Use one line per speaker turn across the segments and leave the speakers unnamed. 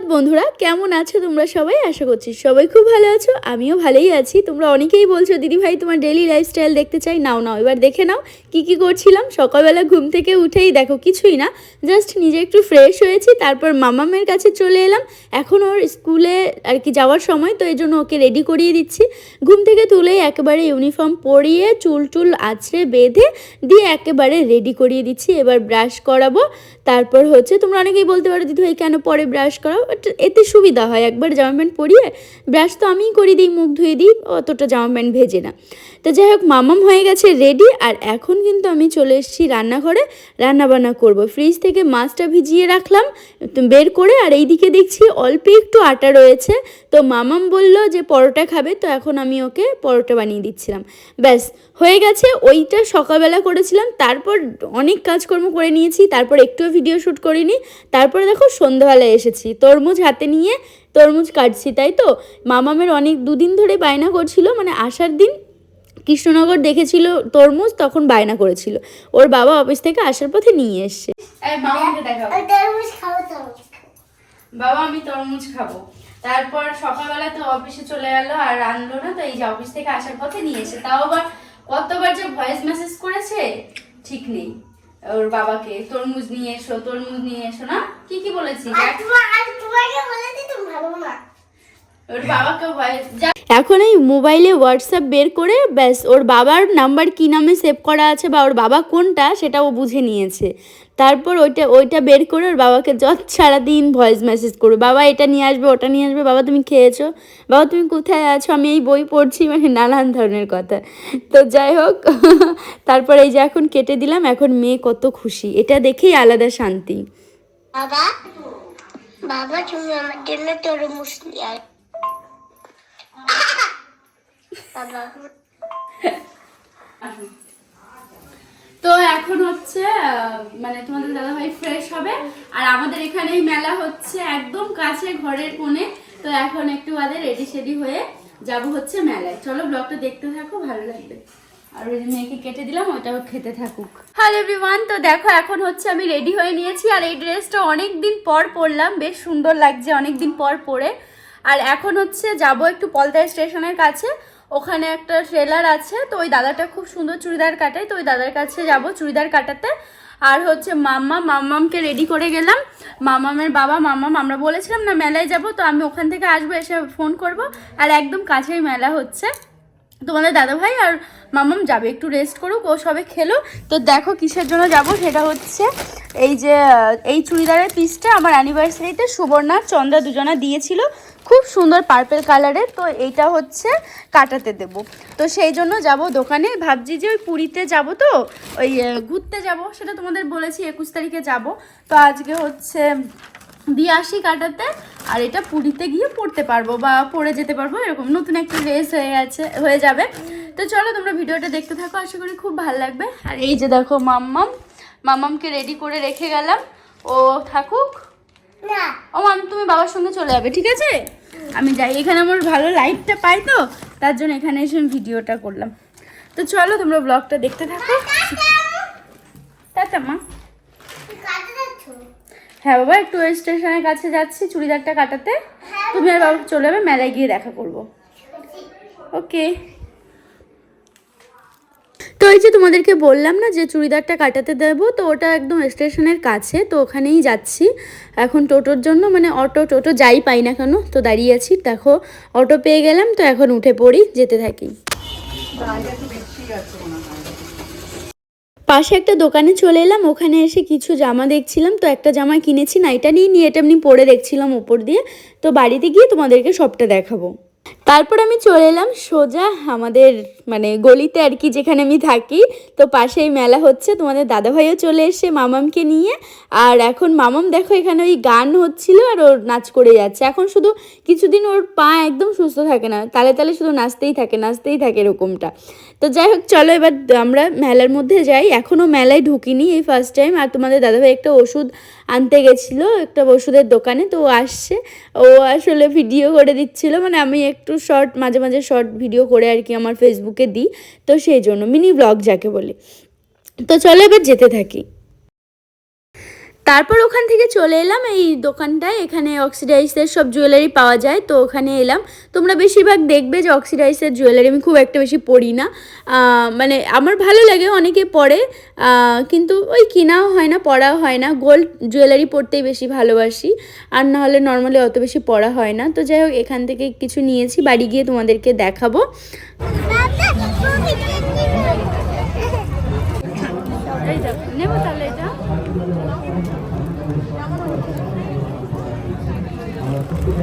সুপ্রভাত বন্ধুরা। কেমন আছো তোমরা সবাই? আশা করছি সবাই খুব ভালো আছো। আমিও ভালোই আছি। তোমরা অনেকেই বলছো দিদি ভাই তোমার ডেলি লাইফস্টাইল দেখতে চাই। নাও নাও, এবার দেখে নাও কি কি করছিলাম। সকালবেলা ঘুম থেকে উঠেই দেখো, কিছুই না। জাস্ট নিজে একটু ফ্রেশ হয়েছি, তারপর মামামের কাছে চলে এলাম। এখন ওর স্কুলে আর কি যাওয়ার সময়, তো এই জন্য ওকে রেডি করিয়ে দিচ্ছি। ঘুম থেকে তুলেই একেবারে ইউনিফর্ম পরিয়ে চুল টুল আছড়ে বেঁধে দিয়ে একেবারে রেডি করিয়ে দিচ্ছি। এবার ব্রাশ করাবো। তারপর হচ্ছে, তোমরা অনেকেই বলতে পারো দিদি ভাই কেন পরে ব্রাশ করাও? বাট এতে সুবিধা হয়। একবার জামা প্যান্ট পরিয়ে ব্রাশ তো আমিই করে দিই, মুখ ধুয়ে দিই, অতটা জামা প্যান্ট ভেজে না। তো যাই হোক, মামাম হয়ে গেছে রেডি আর এখন কিন্তু আমি চলে এসেছি রান্নাঘরে। রান্নাবান্না করব। ফ্রিজ থেকে মাছটা ভিজিয়ে রাখলাম বের করে আর এইদিকে দেখছি অল্প একটু আটা রয়েছে। তো মামাম বলল যে পরোটা খাবে, তো এখন আমি ওকে পরোটা বানিয়ে দিচ্ছিলাম। ব্যাস হয়ে গেছে ওইটা সকালবেলা করেছিলাম তারপর অনেক কাজকর্ম করে নিয়েছি তারপর একটুও ভিডিও শ্যুট করিনি তারপরে দেখো সন্ধ্যাবেলায় এসেছি তরমুজ হাতে নিয়ে তরমুজ কাটছি তাই তো? মামামের অনেক দুদিন ধরে বায়না করছিল মানে আসার দিন কৃষ্ণনগর দেখেছিল তরমুজ তখন বায়না করেছিল ওর বাবা অফিস থেকে আসার পথে নিয়ে এসছে। বাবা আমি তরমুজ খাব তারপর সকালবেলা তো অফিসে চলে গেল আর আনলো না তো এই যে অফিস থেকে আসার পথে নিয়ে এসে তাও আবার কতবার যে ভয়েস মেসেজ করেছে ঠিক নেই। ওর বাবাকে তরমুজ নিয়ে এসো তরমুজ নিয়ে এসো না? কি কি বলেছি? ওর বাবাকে ভয়েস এখন এই মোবাইলে হোয়াটসঅ্যাপ বের করে ব্যাস, ওর বাবার নাম্বার কি নামে সেভ করা আছে বা ওর বাবা কোনটা সেটা ও বুঝে নিয়েছে। তারপর ওইটা ওইটা বের করে ওর বাবাকে যত সারাদিন ভয়েস মেসেজ করবে, বাবা এটা নিয়ে আসবে, ওটা নিয়ে আসবে, বাবা তুমি খেয়েছো, বাবা তুমি কোথায় আছো, আমি এই বই পড়ছি মানে নানান ধরনের কথা। তো যাই হোক, তারপর এই যে এখন কেটে দিলাম, এখন মেয়ে কত খুশি, এটা দেখেই আলাদা শান্তি।
বাবা বাবা তুমি আমার জন্য তরমুজ নিয়ে
তো এখন হচ্ছে মানে তোমাদের দাদা ভাই ফ্রেশ হবে আর আমাদের এখানে মেলা হচ্ছে একদম কাছে ঘরের কোণে। তো এখন একটু বাদে রেডি সেডি হয়ে যাব হচ্ছে মেলায়। চলো ব্লগটা দেখতে থাকো ভালো লাগবে। আর ওই মেয়েকে কেটে দিলাম ওটাও খেতে থাকুক। হ্যালো এভরিওয়ান তো দেখো এখন হচ্ছে আমি রেডি হয়ে নিয়েছি আর এই ড্রেসটা অনেক দিন পর পরলাম বেশ সুন্দর লাগছে অনেক দিন পর পরে। আর এখন হচ্ছে যাব একটু পলতায় স্টেশনের কাছে ওখানে একটা ট্রেলার আছে, তো ওই দাদাটা খুব সুন্দর চুড়িদার কাটায়, তো ওই দাদার কাছে যাব চুড়িদার কাটাতে। আর হচ্ছে মাম্মা, মাম্মামকে রেডি করে গেলাম। মামামের বাবা, মাম্মাম, আমরা বলেছিলাম না মেলায় যাব, তো আমি ওখান থেকে আসব, এসে ফোন করব। আর একদম কাছেই মেলা হচ্ছে। তোমাদের দাদাভাই আর মামাম, যাবে, একটু রেস্ট করুক, ও সবে খেলো। তো দেখো কিসের জন্য যাব, সেটা হচ্ছে এই যে, এই চুড়িদারের পিসটা আমার অ্যানিভার্সারিতে সুবর্ণা, চন্দ্রা দুজনা দিয়েছিল, খুব সুন্দর পার্পেল কালারের তো এইটা হচ্ছে কাটাতে দেব। তো সেই জন্য যাব দোকানে, ভাবছি যে ওই পুরীতে যাব তো, ওই ঘুরতে যাব, সেটা তোমাদের বলেছি, একুশ তারিখে যাব। তো আজকে হচ্ছে দিয়ে আসি কাটাতে আর এটা পুরীতে গিয়ে পড়তে পারব বা পড়ে যেতে পারব এরকম নতুন একটা ড্রেস হয়ে গেছে হয়ে যাবে। তো চলো তোমরা ভিডিওটা দেখতে থাকো আশা করি খুব ভালো লাগবে। আর এই যে দেখো মাম্মাম মাম্মামকে রেডি করে রেখে গেলাম। ও থাকুক। ও মাম তুমি বাবার সঙ্গে চলে যাবে ঠিক আছে? আমি যাই এখানে আমার ভালো লাইটটা পাই তো তার জন্য এখানে এসে আমি ভিডিওটা করলাম। তো চলো তোমরা ব্লগটা দেখতে থাকো। টাটা মা। হ্যাঁ বাবা, একটু স্টেশনের কাছে যাচ্ছি, চুড়িদারটা কাটাতে। তুমি আর বাবা চলে যাবে, মেলায় গিয়ে দেখা করব। ওকে। তো এই যে তোমাদেরকে বললাম না যে চুড়িদারটা কাটাতে দেবো, তো ওটা একদম স্টেশনের কাছে, তো ওখানেই যাচ্ছি। এখন টোটোর জন্য মানে অটো টোটো যাই পাই না কেন, তো দাঁড়িয়ে আছি। দেখো, অটো পেয়ে গেলাম, তো এখন উঠে পড়ি, যেতে থাকি। পাশে একটা দোকানে চলে এলাম, ওখানে এসে কিছু জামা দেখছিলাম। তো একটা জামা কিনেছি, না, এটা নিয়ে নিয়ে, এটা এমনি পরে দেখছিলাম ওপর দিয়ে। তো বাড়িতে গিয়ে তোমাদেরকে সবটা দেখাবো। তারপর আমি চলে এলাম সোজা আমাদের মানে গলিতে আর কি যেখানে আমি থাকি। তো পাশেই মেলা হচ্ছে, তোমাদের দাদাভাইও চলে এসে মামামকে নিয়ে। আর এখন মামাম দেখো এখানে ওই গান হচ্ছিল আর ওর নাচ করে যাচ্ছে। এখন শুধু কিছুদিন ওর পা একদম সুস্থ থাকে না, তালে তালে শুধু নাচতেই থাকে নাচতেই থাকে এরকমটা। তো যাই হোক, চলো এবার আমরা মেলার মধ্যে যাই। এখনও মেলায় ঢুকিনি এই ফার্স্ট টাইম আর তোমাদের দাদাভাই একটা ওষুধ আনতে গেছিল, একটা ওষুধের দোকানে, তো ও আসছে। ও আসলে ভিডিও করে দিচ্ছিল মানে আমি একটু শর্ট মাঝে মাঝে শর্ট ভিডিও করে আর কি আমার ফেসবুকে দিই। তো সেই জন্য মিনি ব্লগ যাকে বলে। তো চলো এবার যেতে থাকি। তারপর ওখান থেকে চলে এলাম এই দোকানটায়। এখানে অক্সিডাইজের সব জুয়েলারি পাওয়া যায় তো ওখানে এলাম। তোমরা বেশিরভাগ দেখবে যে অক্সিডাইজের জুয়েলারি আমি খুব একটা বেশি পরি না। মানে আমার ভালো লাগে অনেকে আহ, কিন্তু ওই কেনাও হয় না পড়াও হয় না। গোল্ড জুয়েলারি পড়তেই বেশি ভালোবাসি আর না হলে নর্মালি অত বেশি পড়া হয় না। তো যাই হোক এখান থেকে কিছু নিয়েছি বাড়ি গিয়ে তোমাদেরকে দেখাবো। নেব তাহলে এটা?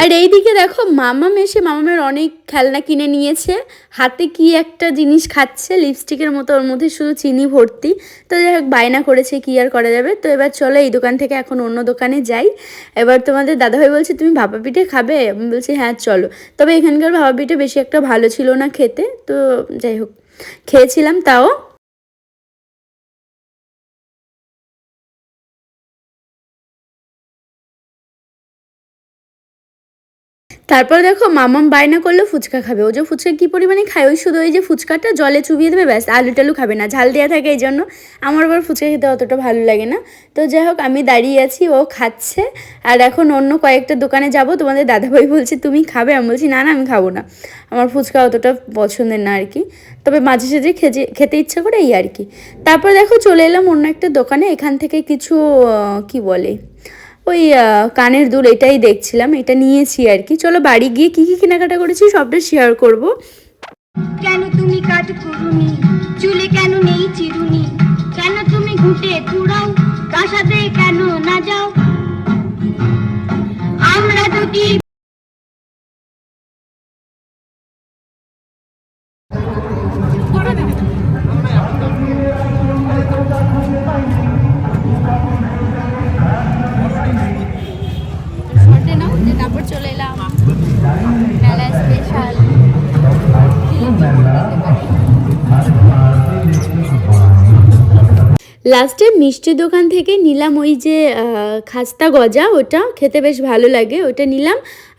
আর এইদিকে দেখো মামাম এসে মামামের অনেক খেলনা কিনে নিয়েছে। হাতে কি একটা জিনিস খাচ্ছে, লিপস্টিকের মতো ওর মধ্যে শুধু চিনি ভর্তি। তো যাই হোক, বায়না করেছে কি আর করা যাবে। তো এবার চলো এই দোকান থেকে এখন অন্য দোকানে যাই। এবার তোমাদের দাদাভাই বলছে, তুমি ভাপা পিঠে খাবে? আমি বলছি হ্যাঁ চলো। তবে এখানকার ভাপা পিঠে বেশি একটা ভালো ছিল না খেতে। তো যাই হোক, খেয়েছিলাম তাও। তারপর দেখো মামাম বায়না করল, ফুচকা খাবে। ও যে ফুচকা কী পরিমাণে খায়? ওই শুধু ওই যে ফুচকাটা জলে চুবিয়ে দেবে, ব্যাস, আলু টালু খাবে না। ঝাল দেওয়া থাকে এই জন্য। আমার আবার ফুচকা খেতে অতটা ভালো লাগে না। তো যাই হোক, আমি দাঁড়িয়ে আছি, ও খাচ্ছে। আর এখন অন্য কয়েকটা দোকানে যাব। তোমাদের দাদাভাই বলছে, তুমি খাবে? আমি বলছি, না না, আমি খাব না। আমার ফুচকা অতটা পছন্দের না আর কি। তবে মাঝে সাঝে খেতে খেতে ইচ্ছা করে এই আর কি। তারপর দেখো চলে এলাম অন্য একটা দোকানে। এখান থেকে কিছু কি বলে? ওই কানের দুল এটাই দেখছিলাম, এটা নিয়েছি আর কি। চলো বাড়ি গিয়ে কি কি কেনাকাটা করেছি সবটা শেয়ার করব।
কেন তুমি কাজ করুনি? চুলে কেন নেই চিরুনি? কেন তুমি ঘুটে কুড়াও কাসাতে কেন না যাও? আমরা
শর্টে লাস্টে মিষ্টি দোকান থেকে নিলাম ওই যে খাস্তা গজা, ওটা খেতে বেশ ভালো লাগে, ওটা নিলাম।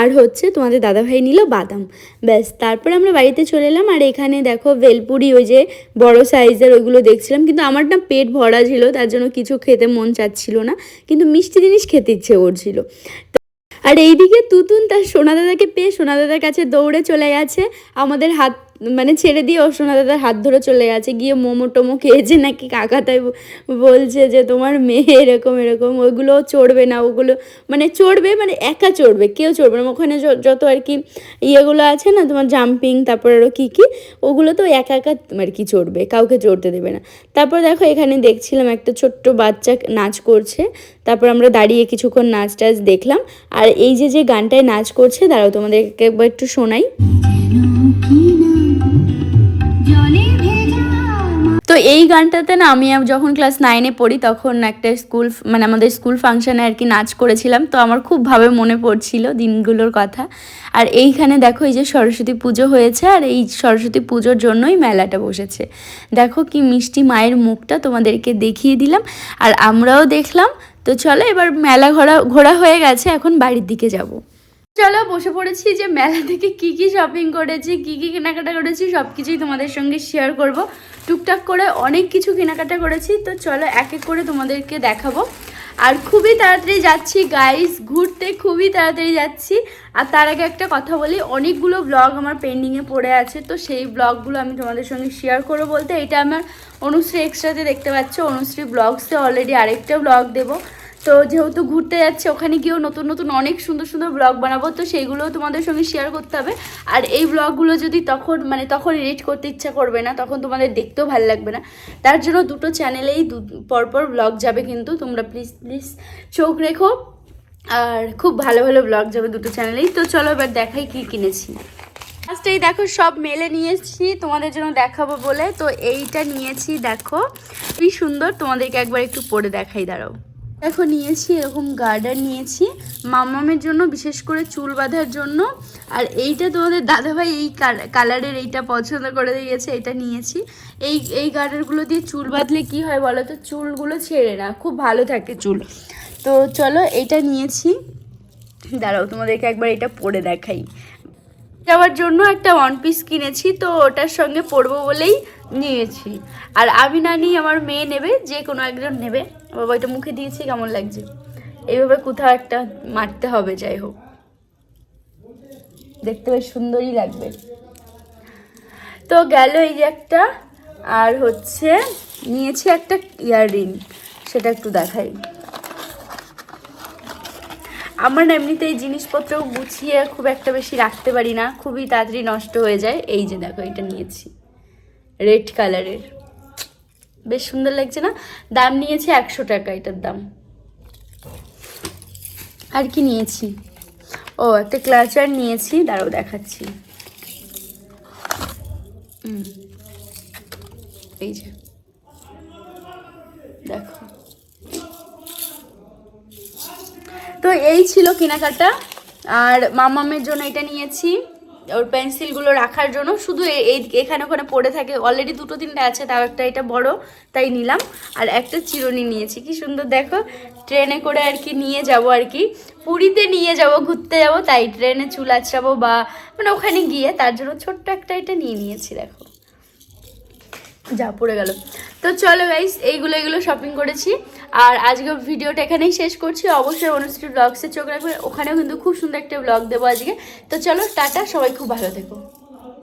আর হচ্ছে তোমাদের দাদাভাই নিল বাদাম। ব্যাস, তারপর আমরা বাড়িতে চলে এলাম, আর এখানে দেখো ভেলপুরি, ওই যে বড় সাইজের ওইগুলো দেখছিলাম, কিন্তু আমার না পেট ভরা ছিল, তার জন্য কিছু খেতে মন চাচ্ছিল না, কিন্তু মিষ্টি জিনিস খেতে ইচ্ছে করছিল। আর এইদিকে তুতুন তার সোনা দাদাকে পেয়ে সোনা দাদার কাছে দৌড়ে চলে গেছে, আমাদের হাত মানে ছেড়ে দিয়ে ও সোনা দাদার হাত ধরে চলে গেছে। গিয়ে মোমো টোমো খেয়েছে নাকি কাকা তাই বলছে যে তোমার মেয়ে এরকম এরকম ওইগুলো চড়বে না, ওগুলো মানে চড়বে মানে একা চড়বে, কেউ চড়বে না। ওখানে যত আর কি ইয়েগুলো আছে না, তোমার জাম্পিং তারপর আরও কী কী, ওগুলো তো একা একা আর কি চড়বে, কাউকে চড়তে দেবে না। তারপর দেখো এখানে দেখছিলাম একটা ছোট্ট বাচ্চা নাচ করছে। তারপর আমরা দাঁড়িয়ে কিছুক্ষণ নাচ টাচ দেখলাম। আর এই যে যে গানটায় নাচ করছে, দাঁড়াও তোমাদেরকে একবার একটু শোনাই। তো এই গানটাতে না আমি যখন ক্লাস নাইনে পড়ি তখন একটা স্কুল মানে আমাদের স্কুল ফাংশানে আর কি নাচ করেছিলাম। তো আমার খুব ভাবে মনে পড়ছিল দিনগুলোর কথা। আর এইখানে দেখো এই যে সরস্বতী পুজো হয়েছে আর এই সরস্বতী পুজোর জন্যই মেলাটা বসেছে। দেখো কি মিষ্টি মায়ের মুখটা তোমাদেরকে দেখিয়ে দিলাম আর আমরাও দেখলাম। তো চলো এবার মেলা ঘোরা ঘোরা হয়ে গেছে, এখন বাড়ির দিকে যাব। চলো বসে পড়েছি যে মেলা থেকে কি কি শপিং করেছি, কি কি কেনাকাটা করেছি সব কিছুই তোমাদের সঙ্গে শেয়ার করব। টুকটাক করে অনেক কিছু কেনাকাটা করেছি, তো চলো এক এক করে তোমাদেরকে দেখাবো। আর খুবই তাড়াতাড়ি যাচ্ছি গাইস ঘুরতে খুবই তাড়াতাড়ি যাচ্ছি। আর তার আগে একটা কথা বলি, অনেকগুলো ব্লগ আমার পেন্ডিংয়ে পড়ে আছে, তো সেই ব্লগগুলো আমি তোমাদের সঙ্গে শেয়ার করব বলতে, এটা আমার অনুশ্রী এক্সট্রাতে দেখতে পাচ্ছ, অনুশ্রী ব্লগসে অলরেডি আরেকটা ব্লগ দেবো। তো যেহেতু ঘুরতে যাচ্ছে, ওখানে গিয়েও নতুন নতুন অনেক সুন্দর সুন্দর ব্লগ বানাবো। তো সেইগুলোও তোমাদের সঙ্গে শেয়ার করতে হবে। আর এই ব্লগগুলো যদি তখন মানে তখন এডিট করতে ইচ্ছা করবে না, তখন তোমাদের দেখতেও ভালো লাগবে না। তার জন্য দুটো চ্যানেলেই পরপর ব্লগ যাবে কিন্তু। তোমরা প্লিজ প্লিজ চোখ রেখো। আর খুব ভালো ভালো ব্লগ যাবে দুটো চ্যানেলেই তো চলো এবার দেখাই কি কিনেছি। ফার্স্টেই দেখো, সব মেলে নিয়েছি। তোমাদের জন্য দেখাবো বলে। তো এইটা নিয়েছি, দেখো। কি সুন্দর। তোমাদেরকে একবার একটু পরে দেখাই, দাঁড়াও। দেখো, নিয়েছি এরকম গার্ডার নিয়েছি। মামামের জন্য, বিশেষ করে চুল বাঁধার জন্য। আর এইটা তোমাদের দাদাভাই এই কালারের এইটা পছন্দ করে দিয়েছে, এটা নিয়েছি। এই এই গার্ডারগুলো দিয়ে চুল বাঁধলে কি হয় বলো তো? চুলগুলো ছেড়ে না, খুব ভালো থাকে চুল। তো চলো এইটা নিয়েছি। দাঁড়াও, তোমাদেরকে একবার এটা পরে দেখাই। যাওয়ার জন্য একটা ওয়ান পিস কিনেছি, তো ওটার সঙ্গে পরবো বলেই নিয়েছি। আর আমি না নিয়ে আমার মেয়ে নেবে, যে কোনো একজন নেবে। বাবা এটা মুখে দিয়েছি, কেমন লাগছে? এইভাবে কোথাও একটা মারতে হবে, যাই হোক। দেখতে বেশ সুন্দরই লাগবে। তো গেল এই যে একটা, আর হচ্ছে নিয়েছি একটা ইয়াররিং, সেটা একটু দেখাই। আমার না এমনিতে এই জিনিসপত্র গুছিয়ে খুব একটা বেশি রাখতে পারি না, খুবই তাড়াতাড়ি নষ্ট হয়ে যায়। এই যে দেখো, এটা নিয়েছি। রেড কালারের বেশ সুন্দর লাগছে না? দাম নিয়েছে একশো টাকা এটার দাম। আর কি নিয়েছি? ও, একটা ক্লাচার নিয়েছি, দাঁড়াও দেখাচ্ছি। এই যে। দেখো। তো এই ছিল কেনাকাটা। আর মামামের জন্য এটা নিয়েছি। ওর পেন্সিলগুলো রাখার জন্য। শুধু এই এখানে ওখানে পড়ে থাকে। অলরেডি দুটো তিনটে আছে, তাও একটা এটা বড়, তাই নিলাম। আর একটা চিরুনি নিয়েছি। কি সুন্দর, দেখো। ট্রেনে করে আর কি নিয়ে যাব আর কি। পুরীতে নিয়ে যাব, ঘুরতে যাব, তাই ট্রেনে চুল আঁচড়াবো বা মানে ওখানে গিয়ে তার জন্য ছোট্ট একটা এটা নিয়ে নিয়েছি, দেখো। যা, পড়ে গেল। তো চলো গাইস এইগুলো, এগুলো শপিং করেছি। আর আজকে ভিডিওটা এখানেই শেষ করছি। অবশ্যই অনুষ্ঠিত ব্লগসে চোখ রাখবে। ওখানেও কিন্তু খুব সুন্দর একটা ব্লগ দেবো আজকে। তো চলো, টাটা, সবাই খুব ভালো থেকো।